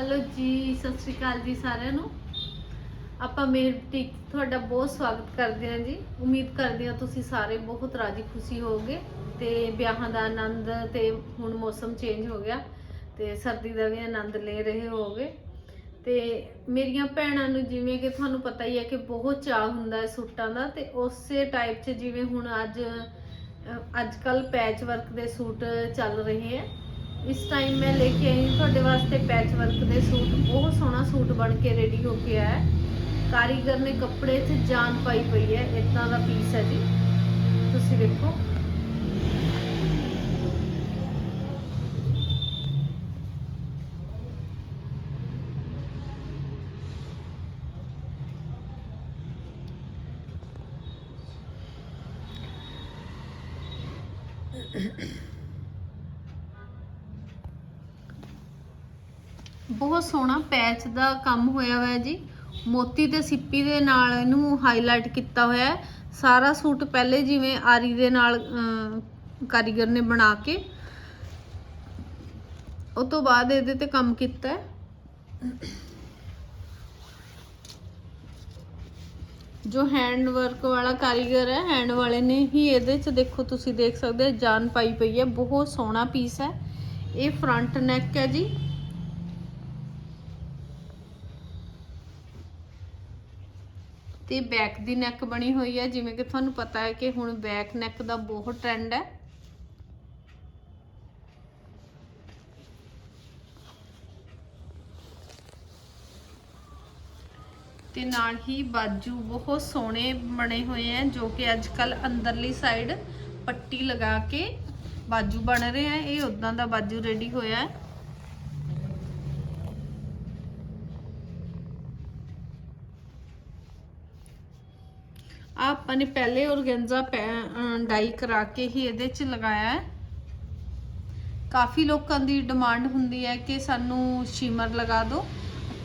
Hello ਜੀ, ਸਤਿ ਸ਼੍ਰੀ ਅਕਾਲ ਜੀ ਸਾਰਿਆਂ ਨੂੰ। ਆਪਾਂ ਮੇਰ ਬੁਟੀਕ ਤੁਹਾਡਾ ਬਹੁਤ ਸਵਾਗਤ ਕਰਦੇ ਹਾਂ ਜੀ। ਉਮੀਦ ਕਰਦੇ ਹਾਂ ਤੁਸੀਂ ਸਾਰੇ ਬਹੁਤ ਰਾਜੀ ਖੁਸ਼ੀ ਹੋਵੋਗੇ ਤੇ ਵਿਆਹਾਂ ਦਾ ਆਨੰਦ ਤੇ ਹੁਣ ਮੌਸਮ ਚੇਂਜ ਹੋ ਗਿਆ ਤੇ ਸਰਦੀ ਦਾ ਵੀ ਆਨੰਦ ਲੈ ਰਹੇ ਹੋਵੋਗੇ। ਤੇ ਮੇਰੀਆਂ ਭੈਣਾਂ ਨੂੰ ਜਿਵੇਂ ਕਿ ਤੁਹਾਨੂੰ ਪਤਾ ਹੀ ਹੈ ਕਿ ਬਹੁਤ ਚਾਹ ਹੁੰਦਾ ਹੈ ਸੂਟਾਂ ਦਾ ਤੇ ਉਸੇ ਟਾਈਪ 'ਚ ਜਿਵੇਂ ਹੁਣ ਅੱਜ ਅੱਜ ਕੱਲ ਪੈਚ ਵਰਕ ਦੇ ਸੂਟ ਚੱਲ ਰਹੇ ਹੈ। ਇਸ ਟਾਈਮ ਮੈਂ ਲੈ ਕੇ ਆਈ ਤੁਹਾਡੇ ਵਾਸਤੇ ਪੈਚ ਵਰਕ ਦੇ ਸੂਟ। ਬਹੁਤ ਸੋਹਣਾ ਸੂਟ ਬਣ ਕੇ ਰੈਡੀ ਹੋ ਕੇ ਆਇਆ ਕਾਰੀਗਰ ਨੇ ਕੱਪੜੇ 'ਚ ਜਾਨ ਪਾਈ ਪਈ ਹੈ ਇਦਾਂ ਦਾ ਪੀਸ ਹੈ ਜੀ। ਤੁਸੀਂ ਦੇਖੋ ਬਹੁਤ ਸੋਹਣਾ ਪੈਚ ਦਾ ਕੰਮ ਹੋਇਆ ਹੋਇਆ ਜੀ। ਮੋਤੀ ਤੇ ਸਿੱਪੀ ਦੇ ਨਾਲ ਇਹਨੂੰ ਹਾਈਲਾਈਟ ਕੀਤਾ ਹੋਇਆ ਹੈ। ਸਾਰਾ ਸੂਟ ਪਹਿਲੇ ਜਿਵੇਂ ਆਰੀ ਦੇ ਨਾਲ ਕਾਰੀਗਰ ਨੇ ਬਣਾ ਕੇ, ਉਹ ਤੋਂ ਬਾਅਦ ਇਹਦੇ ਤੇ ਕੰਮ ਕੀਤਾ ਹੈ। ਜੋ ਹੈਂਡ ਵਰਕ ਵਾਲਾ ਕਾਰੀਗਰ ਹੈ ਹੈਂਡ ਵਾਲੇ ਨੇ ਹੀ ਇਹਦੇ ਚ ਦੇਖੋ ਤੁਸੀਂ ਦੇਖ ਸਕਦੇ ਹੋ, ਜਾਨ ਪਾਈ ਪਈ ਹੈ। ਬਹੁਤ ਸੋਹਣਾ ਪੀਸ ਹੈ। ਇਹ ਫਰੰਟ ਨੈਕ ਹੈ ਜੀ। ਤੇ ਬੈਕ ਦੀ ਨੈਕ ਬਣੀ ਹੋਈ ਹੈ ਜਿਵੇਂ ਕਿ ਤੁਹਾਨੂੰ ਪਤਾ ਹੈ ਕਿ ਹੁਣ ਬੈਕ ਨੈਕ ਦਾ ਬਹੁਤ ਟ੍ਰੈਂਡ ਹੈ। ਤੇ ਨਾਲ ਹੀ ਬਾਜੂ ਬਹੁਤ ਸੋਹਣੇ ਬਣੇ ਹੋਏ ਹੈ ਜੋ ਕਿ ਅੱਜ ਕੱਲ ਅੰਦਰਲੀ ਸਾਈਡ ਪੱਟੀ ਲਗਾ ਕੇ ਬਾਜੂ ਬਣ ਰਹੇ ਹੈ ਇਹ ਉਦਾਂ ਦਾ ਬਾਜੂ ਰੈਡੀ ਹੋਇਆ ਹੈ। ਆਹ ਆਪਾਂ ਨੇ ਪਹਿਲੇ ਔਰਗੈਂਜ਼ਾ ਡਾਈ ਕਰਾ ਕੇ ਹੀ ਇਹਦੇ 'ਚ ਲਗਾਇਆ ਹੈ। ਕਾਫੀ ਲੋਕਾਂ ਦੀ ਡਿਮਾਂਡ ਹੁੰਦੀ ਹੈ ਕਿ ਸਾਨੂੰ ਸ਼ਿਮਰ ਲਗਾ ਦਿਓ।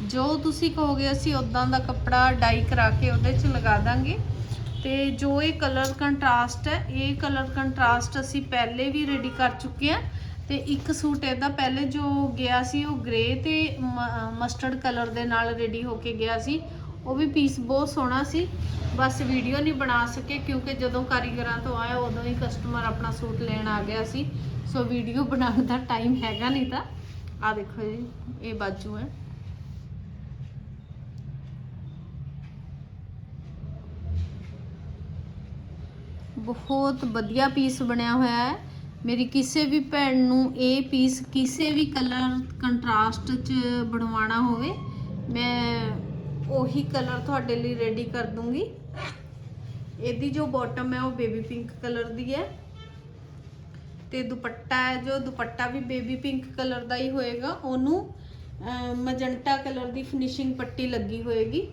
ਜੋ ਤੁਸੀਂ ਕਹੋਗੇ ਅਸੀਂ ਉਦਾਂ ਦਾ ਕੱਪੜਾ ਡਾਈ ਕਰਾ ਕੇ ਉਹਦੇ 'ਚ ਲਗਾ ਦਾਂਗੇ। ਤੇ ਜੋ ਇਹ ਕਲਰ ਕੰਟਰਾਸਟ ਹੈ, ਇਹ ਕਲਰ ਕੰਟਰਾਸਟ ਅਸੀਂ ਪਹਿਲੇ ਵੀ ਰੈਡੀ ਕਰ ਚੁੱਕੇ ਹਾਂ। ਤੇ ਇੱਕ ਸੂਟ ਇਹਦਾ ਪਹਿਲੇ ਜੋ ਗਿਆ ਸੀ, ਉਹ ਗ੍ਰੇ ਤੇ ਮਸਟਰਡ ਕਲਰ ਦੇ ਨਾਲ ਰੈਡੀ ਹੋ ਕੇ ਗਿਆ ਸੀ। ਉਹ ਵੀ ਪੀਸ ਬਹੁਤ ਸੋਹਣਾ ਸੀ। ਬਸ ਵੀਡੀਓ ਨਹੀਂ ਬਣਾ ਸਕੇ ਕਿਉਂਕਿ ਜਦੋਂ ਕਾਰੀਗਰਾਂ ਤੋਂ ਆਇਆ, ਉਦੋਂ ਹੀ ਕਸਟਮਰ ਆਪਣਾ ਸੂਟ ਲੈਣ ਆ ਗਿਆ ਸੀ। ਸੋ ਵੀਡੀਓ ਬਣਾਉਣ ਦਾ ਟਾਈਮ ਹੈਗਾ ਨਹੀਂ ਤਾਂ। ਆ ਦੇਖੋ ਜੀ, ਇਹ ਬਾਜੂ ਹੈ। ਬਹੁਤ ਵਧੀਆ ਪੀਸ ਬਣਿਆ ਹੋਇਆ ਹੈ। ਮੇਰੀ ਕਿਸੇ ਵੀ ਭੈਣ ਨੂੰ ਇਹ ਪੀਸ ਕਿਸੇ ਵੀ ਕਲਰ ਕੰਟਰਾਸਟ 'ਚ ਬਣਵਾਉਣਾ ਹੋਵੇ, ਮੈਂ ਉਹੀ ਕਲਰ ਤੁਹਾਡੇ ਲਈ ਰੈਡੀ ਕਰ ਦੂੰਗੀ। ਇਹਦੀ ਜੋ ਬਾਟਮ ਹੈ ਉਹ ਬੇਬੀ ਪਿੰਕ ਕਲਰ ਦੀ ਹੈ। ਤੇ ਦੁਪੱਟਾ ਹੈ, ਜੋ ਦੁਪੱਟਾ ਵੀ ਬੇਬੀ ਪਿੰਕ ਕਲਰ ਦਾ ਹੀ ਹੋਏਗਾ, ਉਹਨੂੰ ਮਜੰਟਾ ਕਲਰ ਦੀ ਫਿਨਿਸ਼ਿੰਗ ਪੱਟੀ ਲੱਗੀ ਹੋਏਗੀ।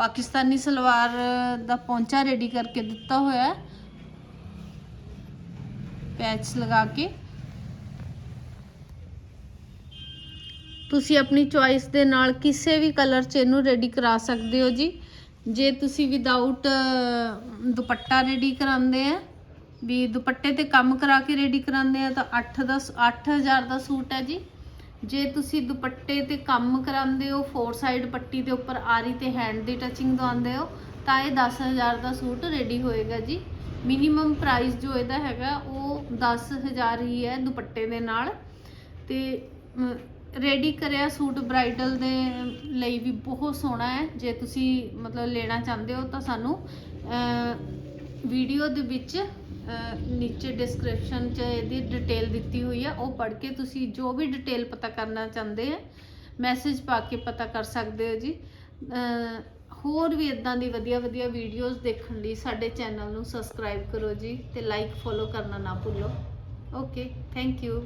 ਪਾਕਿਸਤਾਨੀ ਸਲਵਾਰ ਦਾ ਪੌਂਚਾ ਰੈਡੀ ਕਰਕੇ ਦਿੱਤਾ ਹੋਇਆ ਹੈ। ਪੈਚ ਲਗਾ ਕੇ। ਤੁਸੀਂ ਆਪਣੀ ਚੁਆਇਸ ਦੇ ਨਾਲ ਕਿਸੇ ਵੀ ਕਲਰ 'ਚ ਇਹਨੂੰ ਰੈਡੀ ਕਰਾ ਸਕਦੇ ਹੋ ਜੀ। ਜੇ ਤੁਸੀਂ ਵਿਦਆਊਟ ਦੁਪੱਟਾ ਰੈਡੀ ਕਰਾਉਂਦੇ ਆ, ਵੀ ਦੁਪੱਟੇ ਤੇ ਕੰਮ ਕਰਾ ਕੇ ਰੈਡੀ ਕਰਾਉਂਦੇ ਆ, ਤਾਂ 8 ਦਾ 8000 ਦਾ ਸੂਟ ਹੈ ਜੀ। ਜੇ ਤੁਸੀਂ ਦੁਪੱਟੇ ਤੇ ਕੰਮ ਕਰਾਉਂਦੇ ਹੋ ਫੋਰ ਸਾਈਡ ਪੱਟੀ ਦੇ ਉੱਪਰ ਆਰੀ ਤੇ ਹੈਂਡ ਦੀ ਟੱਚਿੰਗ ਦਵਾਉਂਦੇ ਹੋ, ਤਾਂ ਇਹ 10000 ਦਾ ਸੂਟ ਰੈਡੀ ਹੋਏਗਾ ਜੀ। ਮਿਨੀਮਮ ਪ੍ਰਾਈਸ ਜੋ ਇਹਦਾ ਹੈਗਾ, ਉਹ 10000 ਹੀ ਹੈ ਦੁਪੱਟੇ ਦੇ ਨਾਲ। ਤੇ ਰੈਡੀ ਕਰਿਆ ਸੂਟ ਬ੍ਰਾਈਡਲ ਦੇ ਲਈ ਵੀ ਬਹੁਤ ਸੋਹਣਾ ਹੈ। ਜੇ ਤੁਸੀਂ ਮਤਲਬ ਲੈਣਾ ਚਾਹੁੰਦੇ ਹੋ ਤਾਂ ਸਾਨੂੰ ਵੀਡੀਓ ਦੇ ਵਿੱਚ ਨੀਚੇ ਡਿਸਕ੍ਰਿਪਸ਼ਨ 'ਚ ਇਹਦੀ ਡਿਟੇਲ ਦਿੱਤੀ ਹੋਈ ਆ। ਉਹ ਪੜ੍ਹ ਕੇ ਤੁਸੀਂ ਜੋ ਵੀ ਡਿਟੇਲ ਪਤਾ ਕਰਨਾ ਚਾਹੁੰਦੇ ਆ ਮੈਸੇਜ ਪਾ ਕੇ ਪਤਾ ਕਰ ਸਕਦੇ ਹੋ ਜੀ। ਹੋਰ ਵੀ ਇਦਾਂ ਦੀ ਵਧੀਆ ਵਧੀਆ ਵੀਡੀਓਜ਼ ਦੇਖਣ ਲਈ ਸਾਡੇ ਚੈਨਲ ਨੂੰ ਸਬਸਕ੍ਰਾਈਬ ਕਰੋ ਜੀ ਤੇ ਲਾਈਕ ਫੋਲੋ ਕਰਨਾ ਨਾ ਭੁੱਲੋ। Okay thank you